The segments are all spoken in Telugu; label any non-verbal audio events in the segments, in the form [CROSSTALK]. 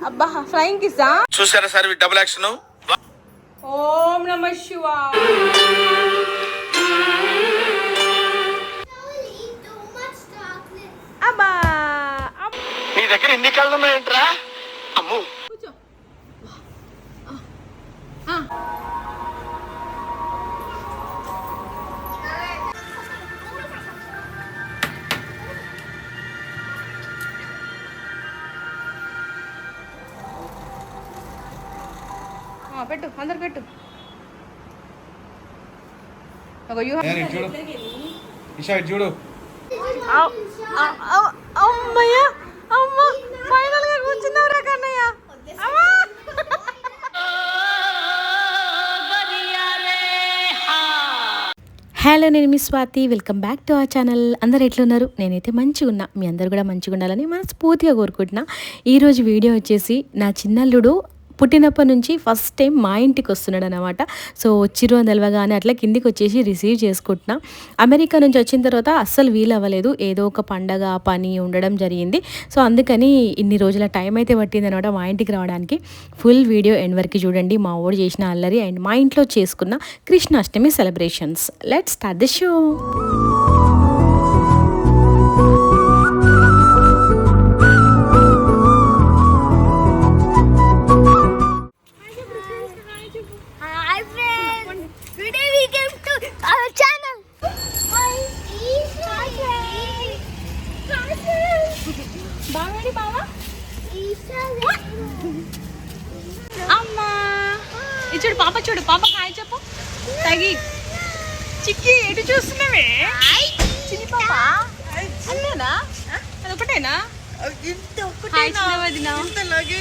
అబ్బా ఫ్లయింగ్ కిస్సా చూసారా సార్ డబుల్ యాక్షన్ ఓం నమ శివ అబ్బా అబ్బా. నీ దగ్గర ఎన్ని కళ్ళు ఉన్నాయంట్రా అమ్ము. కూర్చో. పెట్టు అందరు పెట్టు. ఒక చూడు. ఇషా ఇటు చూడు. అమ్మయ్య అమ్మ ఫైనల్గా కూర్చున్నావురా కన్నయ్య. అమ్మా. హలో నేను మీ Swathi. Welcome back to our channel అందరు ఎట్లున్నారు? నేనైతే మంచిగా ఉన్నా. మీ అందరు కూడా మంచిగా ఉండాలని మనస్ఫూర్తిగా కోరుకుంటున్నా. ఈరోజు వీడియో వచ్చేసి నా చిన్నల్లుడు పుట్టినప్పటి నుంచి ఫస్ట్ టైం మా ఇంటికి వస్తున్నాడు అనమాట సో వచ్చిరు అని తెలవగానే అట్లా కిందికి వచ్చేసి రిసీవ్ చేసుకుంటున్నా. అమెరికా నుంచి వచ్చిన తర్వాత అస్సలు వీలు అవ్వలేదు ఏదో ఒక పండగ పని ఉండడం జరిగింది. సో అందుకని ఇన్ని రోజుల టైం అయితే పట్టింది అనమాట మా ఇంటికి రావడానికి. ఫుల్ వీడియో ఎండ్ వరకు చూడండి. మా ఊడు చేసిన అల్లరి అండ్ మా ఇంట్లో చేసుకున్న Krishnashtami celebrations let start the show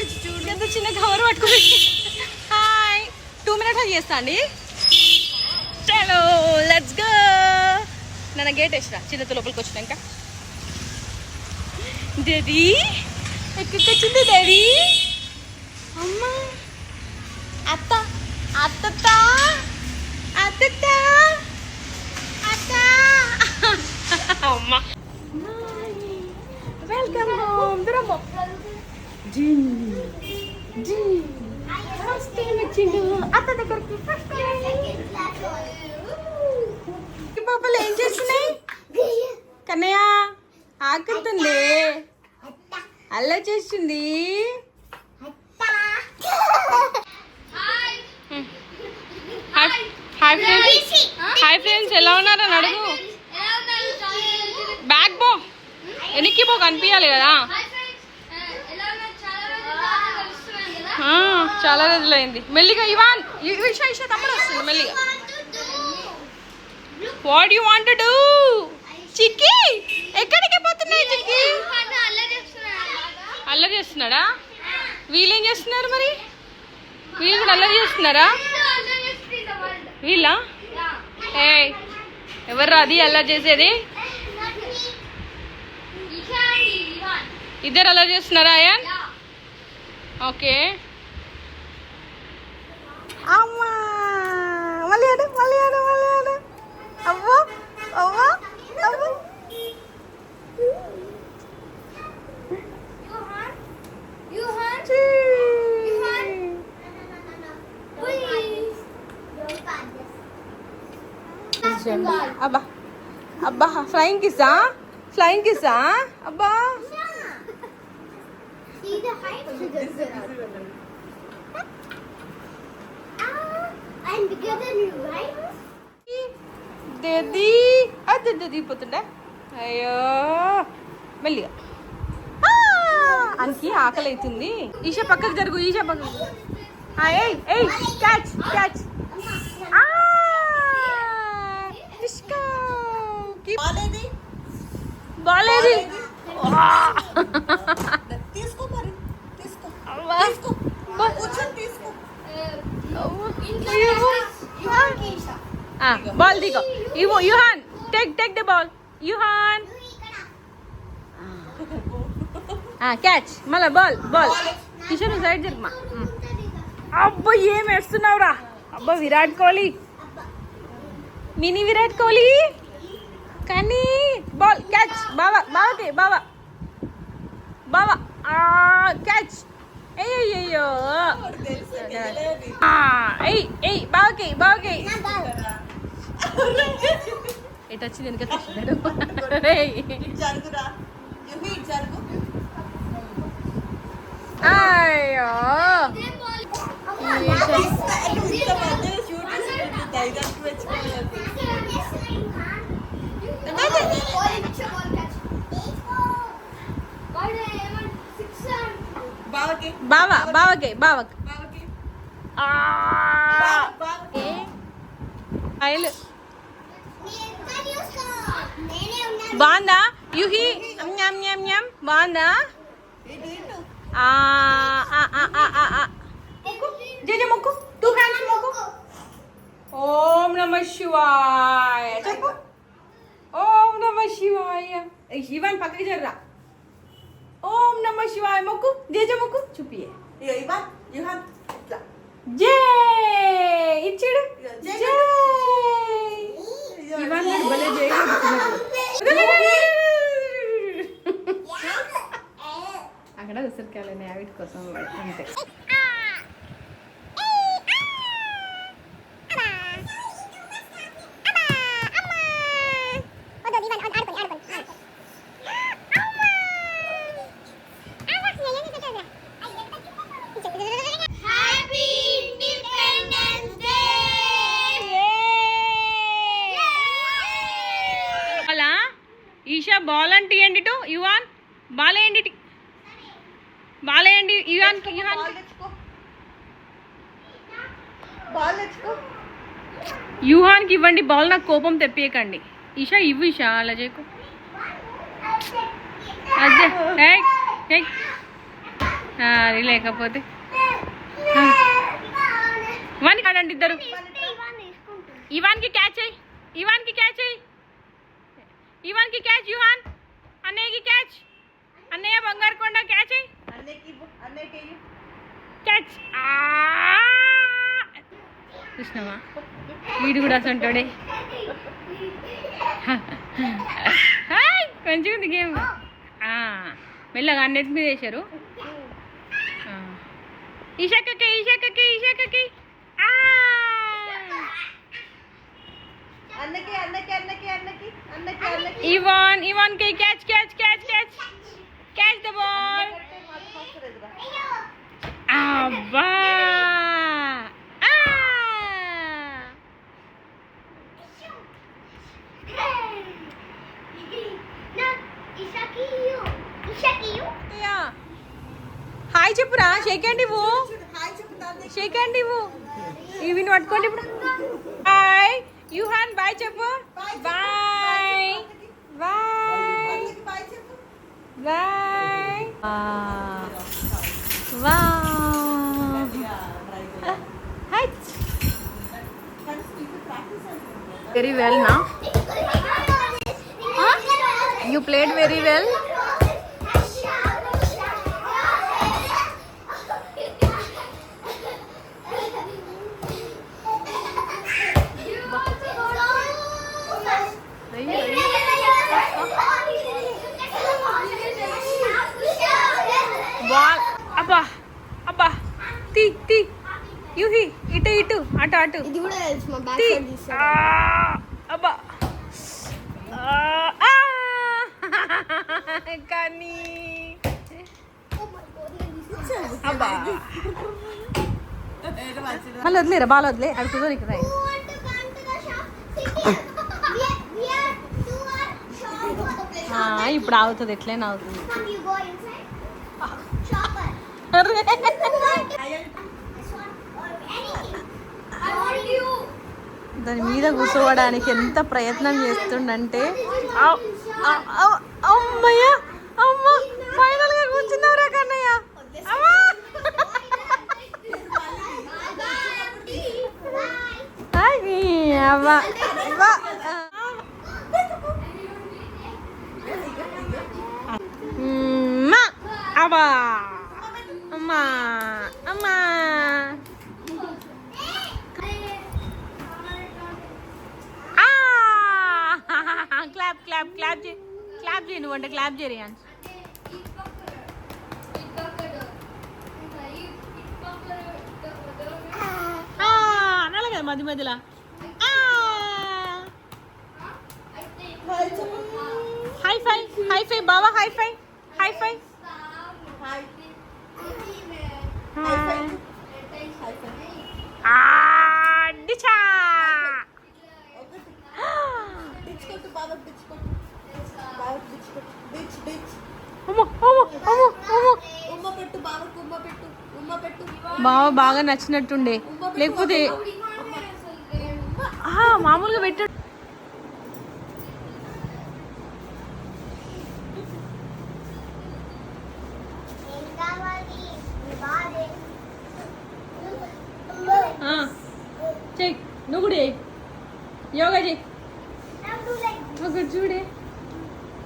ఎంత చిన్న కవర్ పట్టుకుని. హాయ్ టూ మినిట్స్ చేస్తా అండి. చలో లెట్స్ గో నన్న గేట్ వేసిన చిన్నత లోపలికి వచ్చినాక డాడీ ఎక్కడికి వచ్చింది డాడీ అమ్మా. అత్త. అత్తత అత్తత అత్త. అమ్మ. వెల్కమ్ హోమ్ దురమ్మ ఫస్ట్ టైం వచ్చిండు? అత్త దగ్గరికి ఫస్ట్ టైం పాపలు ఏం చేస్తున్నాయి? కన్నయ్య ఆకుతుంది అల్ల చేస్తుంది. హాయ్ ఫ్రెండ్స్ హాయ్ ఫ్రెండ్స్ ఎలా ఉన్నారని అడుగు బ్యాక్ బో ఎనికి బో కనిపించాలి కదా ఆ, చాలా రోజులైంది. మెల్లిగా ఇవాన్! ఇషా ఇషా తమ్ముడు వస్తుంది మెల్లిగా. What you want to do చిక్కి! ఎక్కడికి పోతున్నాయి చిక్కి? అల్లరి చేస్తున్నాడా? వీళ్ళేం చేస్తున్నారు మరి? వీళ్ళు కూడా అల్లరి చేస్తున్నారా? వీళ్ళ? ఏ ఎవర్రా అది అల్లరి చేసేది? ఇద్దరు అల్లరి చేస్తున్నారా అయాన్? ఓకే. అమ్మా మళ్ళీ ఆడు మళ్ళీ ఆడు మళ్ళీ ఆడు అవ్వో అవ్వో అవ్వో అబ్బా అబ్బా ఫ్లయింగ్ కిస్సా ఫ్లయింగ్ కిస్సా అబ్బా దేది అయ్యో మెల్లిగా ఆ, అనికి ఆకలి అవుతుంది ఈష పక్కకు జరుగు ఈష పక్కకు ఏయ్ ఏయ్ క్యాచ్ క్యాచ్ ఆ, డిస్కో. కీ- బాలేది వా. అవ్వా. బా. అవ్వ. అయ్యో. ఆ, బాల్ దిగో ఇవ్వు Yuhan take take the ball Yuhan catch మళ్ళా బాల్ బాల్ కిషోర్ సైడ్ జరుగు hmm. అబ్బా ఏం వేస్తున్నావురా? అబ్బా విరాట్ కోహ్లీ. మినీ విరాట్ కోహ్లీ. కానీ. బాల్ క్యాచ్ బావా బావకి బావా. బావా క్యాచ్ అయ్యో ఎయ్ ఎయ్ బావకి బావకి. ఎటు వచ్చింది వెనక చూస్తున్నాడు ఏయ్. అయ్యో. బావా బావకి బావకి. బాగుందా? యూహి. న్యామ్ న్యామ్ న్యామ్. బాగుందా? జయ మొక్కు. టూ హ్యాండ్స్ మొక్కు. ఓం నమ శివాయ. చెప్పు. ఓం నమ శివాయ. శివాని పక్కకి జర్రా. ఓం నమ శివాయ మొక్కు జయ మొక్కు చూపియే జై ఇచ్చాడు జై ఇవాన్ గారు భలే జై అక్కడ ఉసిరికాయలు వీటి కోసం అంతే Happy Independence Day! అలా ఈషా బాల్ అంటే ఏంటి టు యువాన్ బాల్ ఏంటి బాల్ ఏంటి యువాన్ యువాన్ యూహాన్కి ఇవ్వండి. బాల్ నాకు కోపం తెప్పియకండి. ఈషా ఇవ్వు ఈషా అలా చేయకు. అదే. లేకపోతే. ఇవాన్కి ఆడండి ఇద్దరు. ఇవాన్కి క్యాచ్ అయ్యి ఇవాన్కి క్యాచ్ అయ్యి ఇవాన్కి క్యాచ్ యుహాన్. అన్నయ్యకి క్యాచ్. అన్నయ్య బంగారు కొండ క్యాచ్ క్యాచ్ కృష్ణమా? వీడు కూడా అసంటాడే. మంచిగా ఉంది గేమ్. మెల్లగా అన్నిటి మీద వేశారు. ఈశాకకి ఈశాకకి ఈశాకకి Ivan ఇవాన్కి catch catch catch catch catch the ball అబ్బా ఆ! యా. హాయ్ చెప్పురా షేక్ హ్యాండ్ ఇవ్వు షేక్ హ్యాండ్ ఇవ్వు ఇవి పట్టుకోండి ఇప్పుడు హాయ్ యూహాన్ బాయ్ చెప్పు bye Bye! Wow! Wow! Hi! Very well now? Huh? You played very well? తీ తీ యూహి ఇటు ఇటు అటు అటు. ఇది కూడా తెలుసు మా బ్యాక్ తీ సైడ్ తీస్తాను ఆ, అబ్బా! [LAUGHS] కానీ. అబ్బా. మళ్ళీ వదిలేరా బాల్ వదిలే అది కుదరదు ఇక్కడ. Who want to come [LAUGHS] దాని మీద కూర్చోవడానికి ఎంత ప్రయత్నం చేస్తుండంటే అమ్మయ్య అమ్మ ఫైనల్గా కూర్చున్నావురా కన్నయ్య అమ్మా. అవ్వ. అమ్మా. అమ్మా క్లాప్ క్లాప్ చే క్లాప్ చేయి నువ్వంటే క్లాప్ చేయి రియాన్స్ అనాలి కదా మధ్య మధ్యలో హై ఫై హై ఫై బావా హై ఫై హై ఫై డిచా బావ బాగా నచ్చినట్టుండే. లేకపోతే మామూలుగా పెట్టు చెయ్యి నువ్వు కూడా యోగా చెయ్యి ఒకటి చూడే.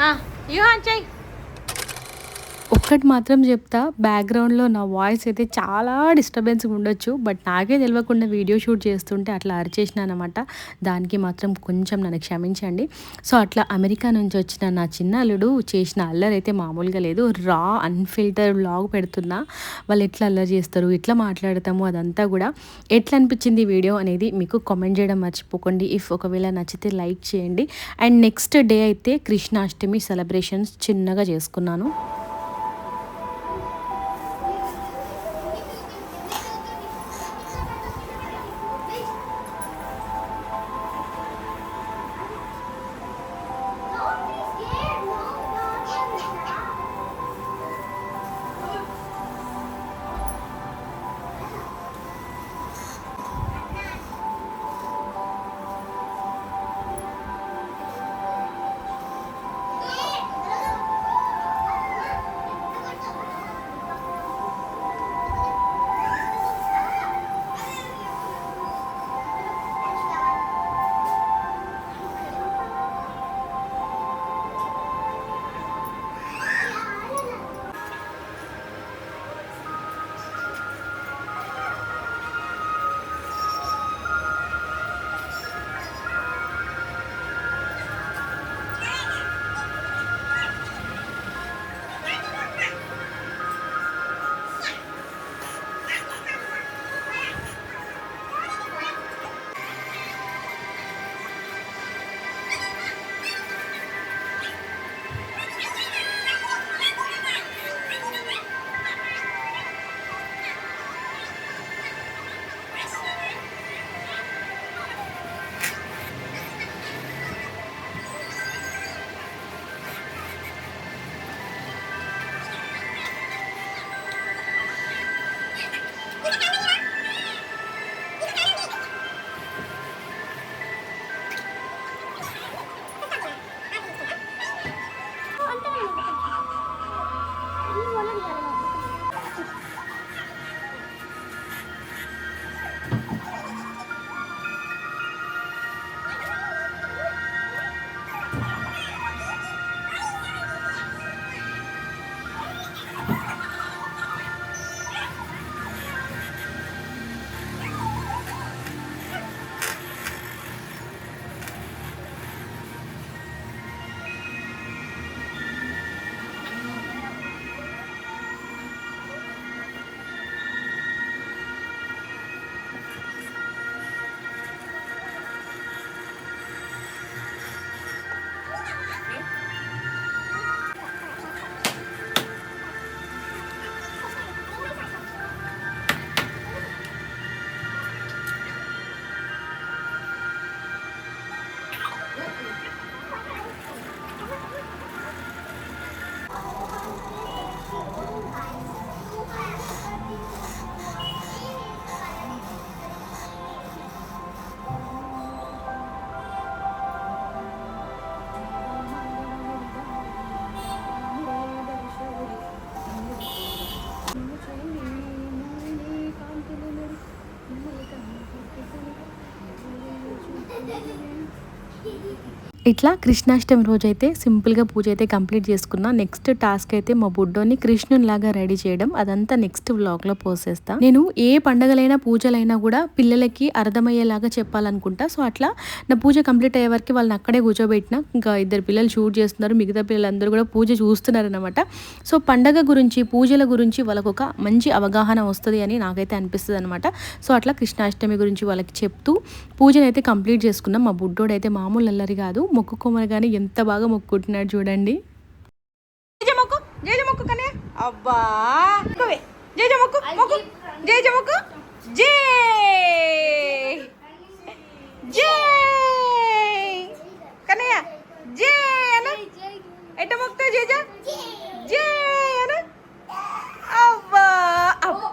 చెయ్యి ఆ, యూహాన్ చెయ్యి ఒక్కటి మాత్రం చెప్తా బ్యాక్గ్రౌండ్లో నా వాయిస్ అయితే చాలా డిస్టర్బెన్స్గా ఉండొచ్చు బట్ నాకే తెలియకుండా వీడియో షూట్ చేస్తుంటే అట్లా అరిచేసిన అనమాట దానికి మాత్రం కొంచెం నన్ను క్షమించండి. సో అట్లా అమెరికా నుంచి వచ్చిన నా చిన్న అల్లుడు చేసిన అల్లరి అయితే మామూలుగా లేదు. రా అన్ఫిల్టర్ బ్లాగ్ పెడుతున్నా. వాళ్ళు ఎట్లా అల్లరి చేస్తారు ఎట్లా మాట్లాడతాము అదంతా కూడా ఎట్లా అనిపించింది వీడియో అనేది మీకు కామెంట్ చేయడం మర్చిపోకండి. ఇఫ్ ఒకవేళ నచ్చితే లైక్ చేయండి. అండ్ నెక్స్ట్ డే అయితే కృష్ణాష్టమి సెలబ్రేషన్స్ చిన్నగా చేసుకున్నాను. Thank you. ఇట్లా కృష్ణాష్టమి రోజు అయితే సింపుల్గా పూజ అయితే కంప్లీట్ చేసుకున్నా. నెక్స్ట్ టాస్క్ అయితే మా బుడ్డోని కృష్ణుని లాగా రెడీ చేయడం. అదంతా నెక్స్ట్ వ్లాగ్లో పోస్ట్ నేను ఏ పండగలైనా పూజలైనా కూడా పిల్లలకి అర్థమయ్యేలాగా చెప్పాలనుకుంటా. సో అట్లా నా పూజ కంప్లీట్ అయ్యే వరకు వాళ్ళని అక్కడే కూర్చోబెట్టిన. ఇంకా ఇద్దరు పిల్లలు షూట్ చేస్తున్నారు. మిగతా పిల్లలందరూ కూడా పూజ చూస్తున్నారు అనమాట సో పండగ గురించి పూజల గురించి వాళ్ళకు ఒక మంచి అవగాహన వస్తుంది అని నాకైతే అనిపిస్తుంది అనమాట సో అట్లా కృష్ణాష్టమి గురించి వాళ్ళకి చెప్తూ పూజనైతే కంప్లీట్ చేసుకున్నాం. మా బుడ్డోడైతే మామూలు అల్లరి కాదు. మొక్కుకోమని కానీ ఎంత బాగా మొక్కుంటున్నాడు చూడండి. జేజ మొక్కు జేజ మొక్కు కనే అబ్బా. మొక్కువే. జేజ మొక్కు మొక్కు. జేజ మొక్కు. జే. జే. కన్నయ్య జే అను ఎట్ట మొక్తా జేజ? జే అను అబ్బా. అబ్బా.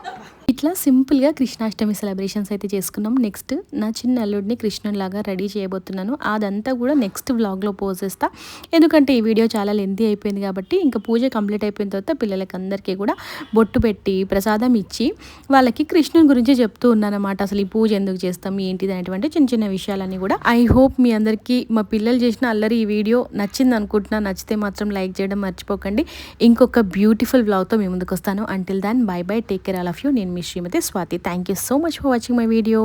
ఇట్లా సింపుల్గా కృష్ణాష్టమి సెలబ్రేషన్స్ అయితే చేసుకున్నాం. నెక్స్ట్ నా చిన్న అల్లుడిని కృష్ణునిలాగా రెడీ చేయబోతున్నాను. అదంతా కూడా నెక్స్ట్ వ్లాగ్లో పోసేస్తా ఎందుకంటే ఈ వీడియో చాలా లెంతీ అయిపోయింది కాబట్టి ఇంకా పూజ కంప్లీట్ అయిపోయిన తర్వాత పిల్లలకి అందరికీ కూడా బొట్టు పెట్టి ప్రసాదం ఇచ్చి వాళ్ళకి కృష్ణుని గురించి చెప్తూ ఉన్నానమాట అసలు ఈ పూజ ఎందుకు చేస్తాం? ఏంటిది? అనేటువంటి చిన్న చిన్న విషయాలన్నీ కూడా. ఐ హోప్ మీ అందరికీ మా పిల్లలు చేసిన అల్లరి ఈ వీడియో నచ్చింది అనుకుంటున్నా. నచ్చితే మాత్రం లైక్ చేయడం మర్చిపోకండి. ఇంకొక బ్యూటిఫుల్ వ్లాగ్తో మీ ముందుకు వస్తాను. Until then bye bye take care all of you నేను మీ Shrimati Swathi thank you so much for watching my video